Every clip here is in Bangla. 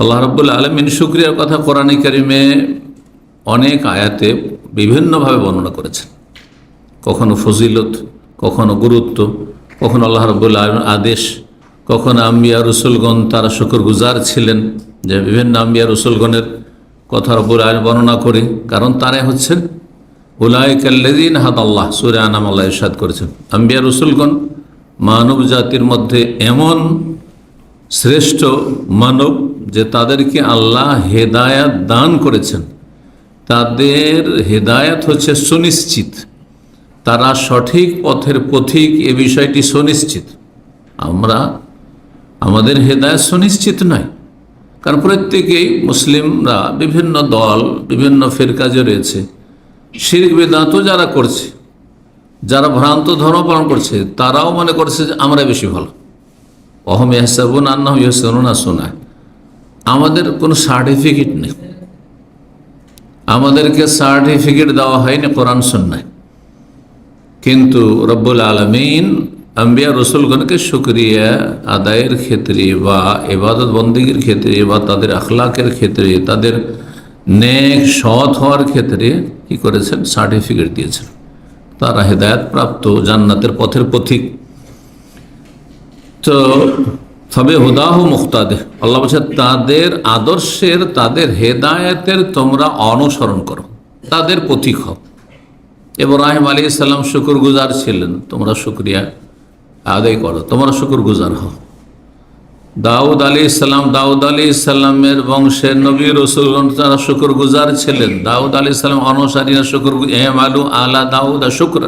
আল্লাহ রব্বুল আলমিন শুক্রিয়ার কথা কোরআন কারিমে অনেক আয়াতে বিভিন্নভাবে বর্ণনা করেছেন। কখনো ফজিলত, কখনো গুরুত্ব, কখনো আল্লাহ রব্বুল আলম আদেশ, কখনো আম্বিয়া রসুলগণ তারা শুকর গুজার ছিলেন, যে বিভিন্ন আম্বিয়া রসুলগণের কথা রব্বুল আলম বর্ণনা করি। কারণ তারাই হচ্ছেন উলাইকাল্লাদিন হাত আল্লাহ সুরে আনাম আল্লাহ ইরশাদ করেছেন। আম্বিয়া রসুলগণ মানব জাতির মধ্যে এমন শ্রেষ্ঠ মানব যে তাদেরকে আল্লাহ হেদায়াত দান করেছেন, তাদের হেদায়াত হচ্ছে সুনিশ্চিত। তারা সঠিক পথের পথিক এ বিষয়টি সুনিশ্চিত। আমরা, আমাদের হেদায়ত সুনিশ্চিত নয়। কারণ প্রত্যেকেই মুসলিমরা বিভিন্ন দল, বিভিন্ন ফেরকাজে রয়েছে, শিরিক বেদান্তও যারা করছে, যারা ভ্রান্ত ধর্ম পালন করছে, তারাও মনে করছে যে আমরা বেশি ভালো। অহম ইহসাবুন আন্না ইহসানুনা শোনায় আমাদের কোনো সার্টিফিকেট নেই। আমাদেরকে সার্টিফিকেট দেওয়া হয়নি কোরআন সন্ন্যায় কিন্তু রব্বুল আলমিন আম্বিয়া রসুলগণকে শুক্রিয়া আদায়ের ক্ষেত্রে বা এবাদত বন্দীগীর ক্ষেত্রে বা তাদের আখলাকের ক্ষেত্রে, তাদের নেক সৎ হওয়ার ক্ষেত্রে কি করেছেন? সার্টিফিকেট দিয়েছেন। তারা হেদায়ত প্রাপ্ত জান্নাতের পথের পথিক। তো তবে হুদাহ মুখতাদে। আল্লাহ বলছে, তাদের আদর্শের, তাদের হেদায়েতের তোমরা অনুসরণ করো। তাদের পথিক হও। ইব্রাহিম আলী ইসলাম শুকুর গুজার ছিলেন। তোমরা শুক্রিয়া আদায় করো। তোমরা শুকুর গুজার হও। দাউদ আলী ইসলাম দাউদ আলী ইসলামের বংশের নবী রসুল তারা শুকুর গুজার ছিলেন। দাউদ আলী ইসলাম অনুসারীরা শুকুর এম আলু আলা দাউদ শুক্র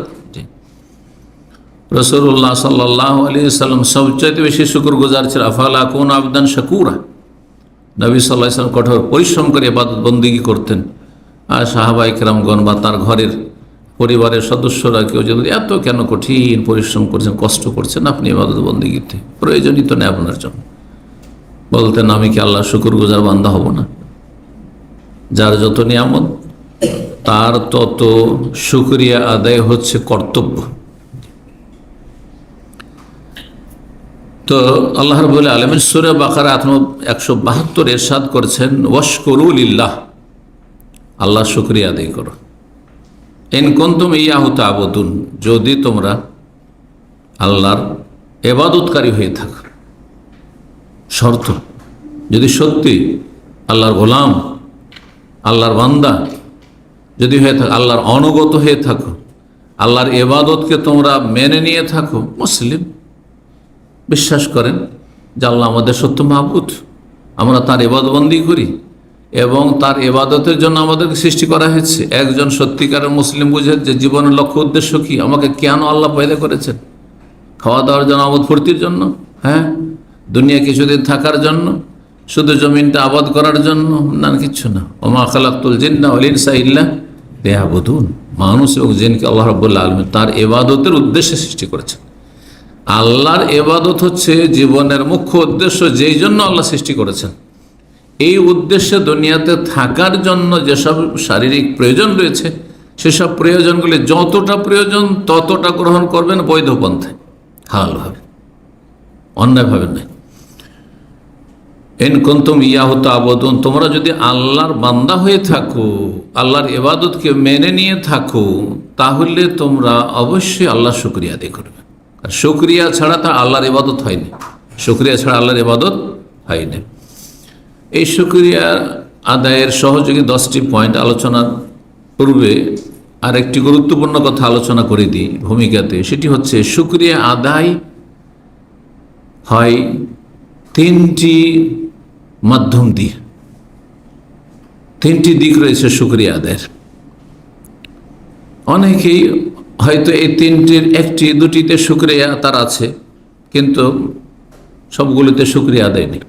রসুল্লাহ সাল্লাহ আলী সাল্লাম সবচাইতে বেশি শুকুর গুজার ছিল, আফালা কোন আবদান শাকুরা। নবী সাল্লাহ ইসলাম কঠোর পরিশ্রম করে এবাদত বন্দিগি করতেন। আর সাহাবাই কেরামগণ বা তার ঘরের পরিবারের সদস্যরা কেউ যদি এত কেন কঠিন পরিশ্রম করছেন, কষ্ট করছেন, আপনি এবাদত বন্দিগিতে প্রয়োজনই তো নেই আপনার জন্য। বলতেন, আমি কি আল্লাহ শুকুর গুজার বান্দা হব না? যার যত নিয়ামত, তার তত শুক্রিয়া আদায় হচ্ছে কর্তব্য। তো আল্লাহর বলে আলমের সুরে বাকার আত্ম একশো বাহাত্তর এরশাদ করছেন ওয়াশকরুল ইল্লাহ আল্লাহ শুক্রিয়া আদায় করো। এন কন্তুম ইয়াহুত আবদুন যদি তোমরা আল্লাহর এবাদতকারী হয়ে থাকো। শর্ত, যদি সত্যি আল্লাহর গোলাম, আল্লাহর বান্দা যদি হয়ে থাকো, আল্লাহর অনুগত হয়ে থাকো, আল্লাহর এবাদতকে তোমরা মেনে নিয়ে থাকো, মুসলিম। বিশ্বাস করেন যে আল্লাহ আমাদের সত্য মাহবুদ। আমরা তার এবাদবন্দি করি এবং তার এবাদতের জন্য আমাদেরকে সৃষ্টি করা হয়েছে। একজন সত্যিকারের মুসলিম বুঝে যে জীবনের লক্ষ্য উদ্দেশ্য কি? আমাকে কেন আল্লাহ পয়দা করেছেন? খাওয়া দাওয়ার জন্য আমোদ ফুর্তির জন্য হ্যাঁ? দুনিয়া কিছুদিন থাকার জন্য, শুধু জমিনটা আবাদ করার জন্য, না কিচ্ছু না। ওমা খালাকুল জিন্না অলিনসা ইল্লা দেহাবুদুন মানুষ এবং জিনকে আল্লাহ রব্বুল্লাহ আলম তার এবাদতের উদ্দেশ্যে সৃষ্টি করেছেন। আল্লাহর এবাদত হচ্ছে জীবনের মুখ্য উদ্দেশ্য যেই জন্য আল্লাহ সৃষ্টি করেছেন। এই উদ্দেশ্যে দুনিয়াতে থাকার জন্য যেসব শারীরিক প্রয়োজন রয়েছে, সেসব প্রয়োজনগুলি যতটা প্রয়োজন ততটা গ্রহণ করবেন বৈধ পন্থায় হালভাবে অন্যায়ভাবে নয়। এন কন্তম ইয়াহত আবদন তোমরা যদি আল্লাহর বান্দা হয়ে থাকো, আল্লাহর এবাদতকে মেনে নিয়ে থাকো, তাহলে তোমরা অবশ্যই আল্লাহ শুক্রিয়া আদায় করবে। আর শুক্রিয়া ছাড়া তা আল্লাহর ইবাদত হয়নি। শুক্রিয়া ছাড়া আল্লাহর ইবাদত হয়নি। এই শুক্রিয়া আদায়ের সহযোগী দশটি পয়েন্ট আলোচনার পূর্বে আর একটি গুরুত্বপূর্ণ কথা আলোচনা করে দিই ভূমিকাতে। সেটি হচ্ছে, শুক্রিয়া আদায় হয় তিনটি মাধ্যম দিয়ে। তিনটি দিক রয়েছে শুক্রিয়া আদায়ের। অনেকেই হয়তো এই তিনটির একটি, দুটিতে শুক্রিয়া তার আছে, কিন্তু সবগুলিতে শুক্রিয়া আদায় নেই।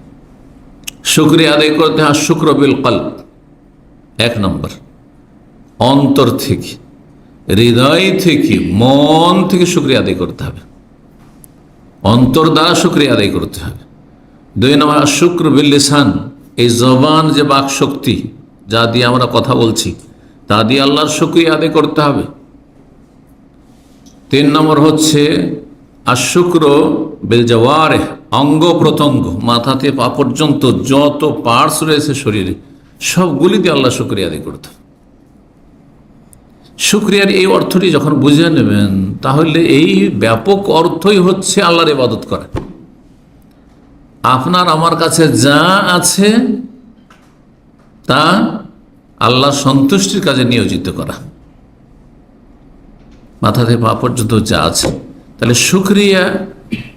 শুক্রিয়া আদায় করতে হয় শুক্রবিল কাল এক নম্বর। অন্তর থেকে, হৃদয় থেকে, মন থেকে শুক্রিয়া আদায় করতে হবে। অন্তর দ্বারা শুক্রিয়া আদায় করতে হবে। দুই নম্বর, শুক্র বিল্লিসান এই জবান যে বাক শক্তি যা দিয়ে আমরা কথা বলছি, তা দিয়ে আল্লাহর শুক্রিয়া আদায় করতে হবে। তিন নম্বর হচ্ছে আর শুক্র বেলজাওয়ারে অঙ্গ প্রত্যঙ্গ মাথা থেকে পা পর্যন্ত যত পার্টস রয়েছে শরীরে সবগুলি দিয়ে আল্লাহ শুক্রিয়া আদায় করতে। শুক্রিয়ার এই অর্থটি যখন বুঝে নেবেন, তাহলে এই ব্যাপক অর্থই হচ্ছে আল্লাহর ইবাদত করা আপনার আমার কাছে যা আছে, তা আল্লাহ সন্তুষ্টির কাজে নিয়োজিত করা মাথা থেকে পা পর্যন্ত যা আছে। তাহলে শুক্রিয়া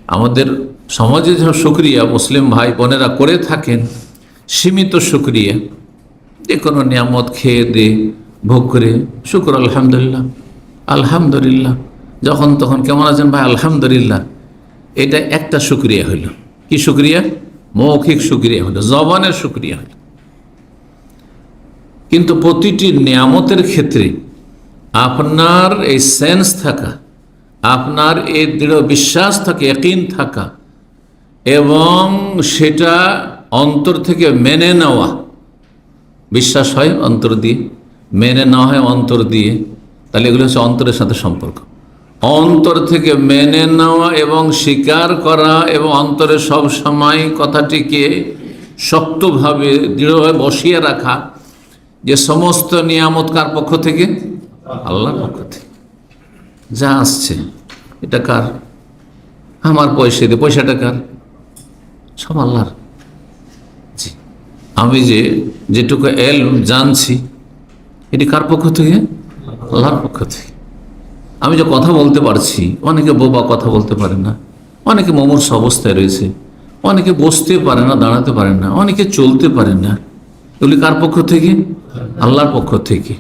আমাদের সমাজে যে শুক্রিয়া মুসলিম ভাই বোনেরা করে থাকেন, সীমিত শুক্রিয়া। যে কোনো নিয়ামত খেয়ে দে, ভোগ করে, শুক্র আলহামদুলিল্লাহ আলহামদুলিল্লাহ। যখন তখন কেমন আছেন ভাই? আলহামদুলিল্লাহ। এটা একটা শুক্রিয়া হইল। কি শুক্রিয়া? মৌখিক শুক্রিয়া হলো জবানের শুক্রিয়া হলো কিন্তু প্রতিটি নিয়ামতের ক্ষেত্রে আপনার এই সেন্স থাকা, আপনার এই দৃঢ় বিশ্বাস থাকে একইন থাকা, এবং সেটা অন্তর থেকে মেনে নেওয়া, বিশ্বাস হয় অন্তর দিয়ে, মেনে নেওয়া হয় অন্তর দিয়ে, তাহলে এগুলো হচ্ছে অন্তরের সাথে সম্পর্ক। অন্তর থেকে মেনে নেওয়া এবং স্বীকার করা এবং অন্তরে সব সময় কথাটিকে শক্তভাবে, দৃঢ়ভাবে বসিয়ে রাখা, যে সমস্ত নিয়ামত কার পক্ষ থেকে আল্লাহর পক্ষ থেকে। যা আসছে, এটা কার? আমার পয়সা দিয়ে পয়সাটা কার? সব আল্লাহর। জি। আমি যে যেটুকু এল জানছি, এটি কার পক্ষ থেকে? আল্লাহর পক্ষ থেকে। আমি যে কথা বলতে পারছি, অনেকে বোবা কথা বলতে পারে না, অনেকে মমর্ষ অবস্থায় রয়েছে, অনেকে বসতে পারে না, দাঁড়াতে পারে না, অনেকে চলতে পারে না। এগুলি কার পক্ষ থেকে? আল্লাহর পক্ষ থেকে।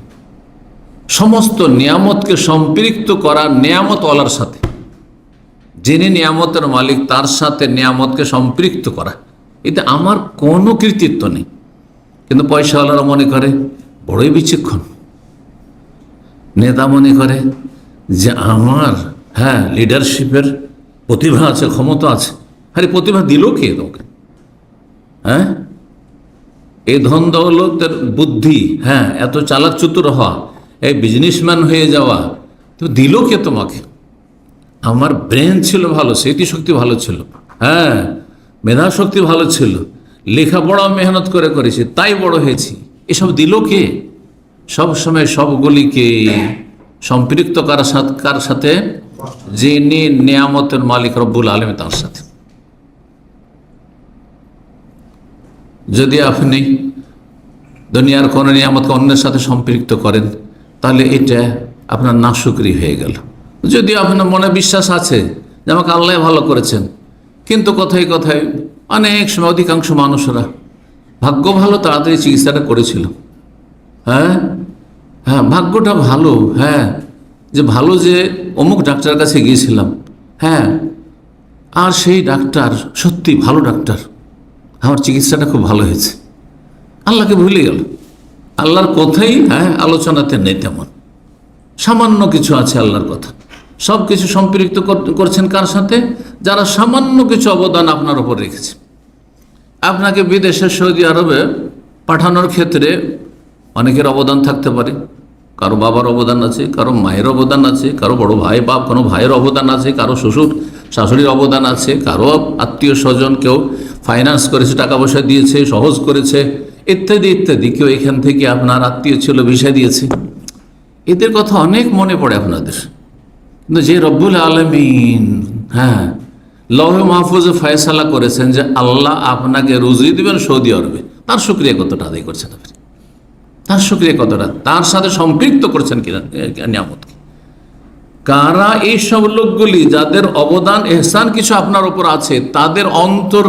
সমস্ত নিয়ামতকে সম্পৃক্ত করা নিয়ামত ওয়ালার সাথে। যিনি নিয়ামতের মালিক, তার সাথে নিয়ামতকে সম্পৃক্ত করা। এতে আমার কোনো কৃতিত্ব নেই। কিন্তু পয়সাওয়ালারা মনে করে, বড়ই বিচক্ষণ। নেতা মনে করে যে, আমার হ্যাঁ লিডারশিপের প্রতিভা আছে, ক্ষমতা আছে। আরে, প্রতিভা দিল কে তোমাকে? হ্যাঁ? এই ধন দৌলতের বুদ্ধি হ্যাঁ এত চালাক চতুর হওয়া এই বিজনেসম্যান হয়ে যাওয়া, তো দিল কে তোমাকে? আমার ব্রেন ছিল ভালো স্মৃতিশক্তি ভালো ছিল। হ্যাঁ মেধা শক্তি ভালো ছিল। লেখাপড়া মেহনত করে করেছি, তাই বড় হয়েছি। এসব দিল কে? সব সময় সবগুলিকে সম্পৃক্ত কার সাথে কার সাথে? যিনি নিয়ামতের মালিক রব্বুল আলম তার সাথে। যদি আপনি দুনিয়ার কোনো নিয়ামতকে অন্যের সাথে সম্পৃক্ত করেন তাহলে এটা আপনার নাশুকরি হয়ে গেল। যদি আপনার মনে বিশ্বাস আছে যে আমাকে আল্লাহ ভালো করেছেন, কিন্তু কথায় কথায় অনেক সময় অধিকাংশ মানুষরা ভাগ্য ভালো তাড়াতাড়ি চিকিৎসাটা করেছিল। হ্যাঁ? হ্যাঁ ভাগ্যটা ভালো হ্যাঁ যে ভালো যে অমুক ডাক্তারের কাছে গিয়েছিলাম হ্যাঁ আর সেই ডাক্তার সত্যি ভালো ডাক্তার। আমার চিকিৎসাটা খুব ভালো হয়েছে। আল্লাহকে ভুলে গেল। আল্লাহর কথাই হ্যাঁ আলোচনাতে নেই তেমন। সামান্য কিছু আছে আল্লাহর কথা। সব কিছু সম্পৃক্ত কর- করছেন কার সাথে? যারা সামান্য কিছু অবদান আপনার উপর রেখেছে। আপনাকে বিদেশে সৌদি আরবে পাঠানোর ক্ষেত্রে অনেকের অবদান থাকতে পারে। কারও বাবার অবদান আছে, কারও মায়ের অবদান আছে, কারও বড় ভাই, বাপ, কোনো ভাইয়ের অবদান আছে, কারও শ্বশুর, শাশুড়ির অবদান আছে, কারও আত্মীয় স্বজন কেউ ফাইন্যান্স করেছে, টাকা পয়সা দিয়েছে, সহজ করেছে ইত্যাদি ইত্যাদি। কেউ এখান থেকে আপনার আত্মীয় ছিল, বিষয় দিয়েছে। এদের কথা অনেক মনে পড়ে আপনাদের। কিন্তু যে রব্বুল আলমিন হ্যাঁ লহ মাহফুজে ফয়সালা করেছেন যে আল্লাহ আপনাকে রুজি দিবেন, সৌদি আরবে। তার শুক্রিয়া কতটা আদায় করছেন আপনি? তার শুক্রিয়া কতটা? তার সাথে সম্পৃক্ত করছেন কিনা, নিয়ামতকে। কারা এইসব লোকগুলি যাদের অবদান, এহসান কিছু আপনার উপর আছে, তাদের অন্তর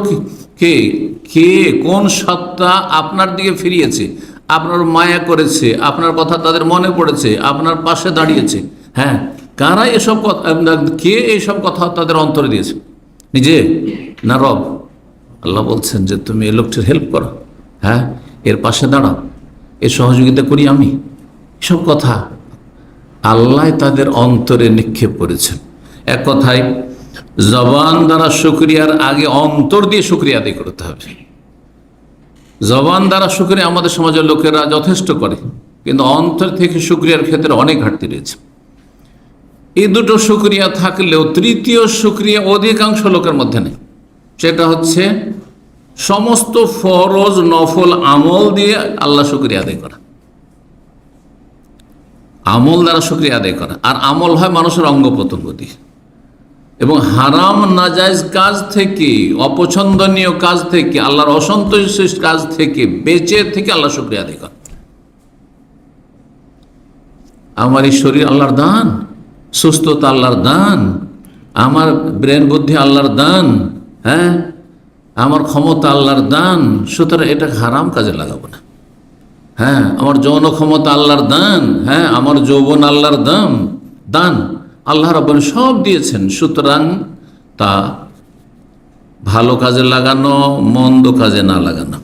কে কোন সত্তা আপনার দিকে ফিরিয়েছে? আপনার মায়া করেছে, আপনার কথা তাদের মনে পড়েছে, আপনার পাশে দাঁড়িয়েছে। হ্যাঁ কারা এসব কথা কে এইসব কথা তাদের অন্তরে দিয়েছে? নিজে না রব? আল্লাহ বলছেন যে, তুমি এই লোকটির হেল্প করো। হ্যাঁ এর পাশে দাঁড়াও। এর সহযোগিতা করি আমি। এসব কথা আল্লাহ তাদের অন্তরে নিক্ষেপ করেছেন। এক কথায় জবান দ্বারা শুক্রিয়ার আগে অন্তর দিয়ে শুক্রিয়া আদায় করতে হবে। জবান দ্বারা শুক্রিয়া আমাদের সমাজের লোকেরা যথেষ্ট করে, কিন্তু অন্তর থেকে শুক্রিয়ার ক্ষেত্রে অনেক ঘাটতি রয়েছে। এই দুটো শুক্রিয়া থাকলেও তৃতীয় শুক্রিয়া অধিকাংশ লোকের মধ্যে নেই। সেটা হচ্ছে সমস্ত ফরজ, নফল আমল দিয়ে আল্লাহ শুক্রিয়া আদায় করা। আমল দ্বারা শুক্রিয়া আদায় করা। আর আমল হয় মানুষের অঙ্গ প্রত্যঙ্গ দিয়ে। এবং হারাম নাজাইজ কাজ থেকে, অপছন্দনীয় কাজ থেকে, আল্লাহর অসন্তোষ কাজ থেকে, বেঁচে থেকে আল্লাহ শুক্রিয়া করা আমার এই শরীর আল্লাহর দান, সুস্থতা আল্লাহর দান, আমার ব্রেন বুদ্ধি আল্লাহর দান হ্যাঁ? আমার ক্ষমতা আল্লাহর দান, সুতরাং এটা হারাম কাজে লাগাবো না। হ্যাঁ? আমার যৌন ক্ষমতা আল্লাহর দান হ্যাঁ? আমার যৌবন আল্লাহর দাম, দান। আল্লাহ সব দিয়েছেন। সুতরাং তা ভালো কাজে লাগানো মন্দ কাজে না লাগানো।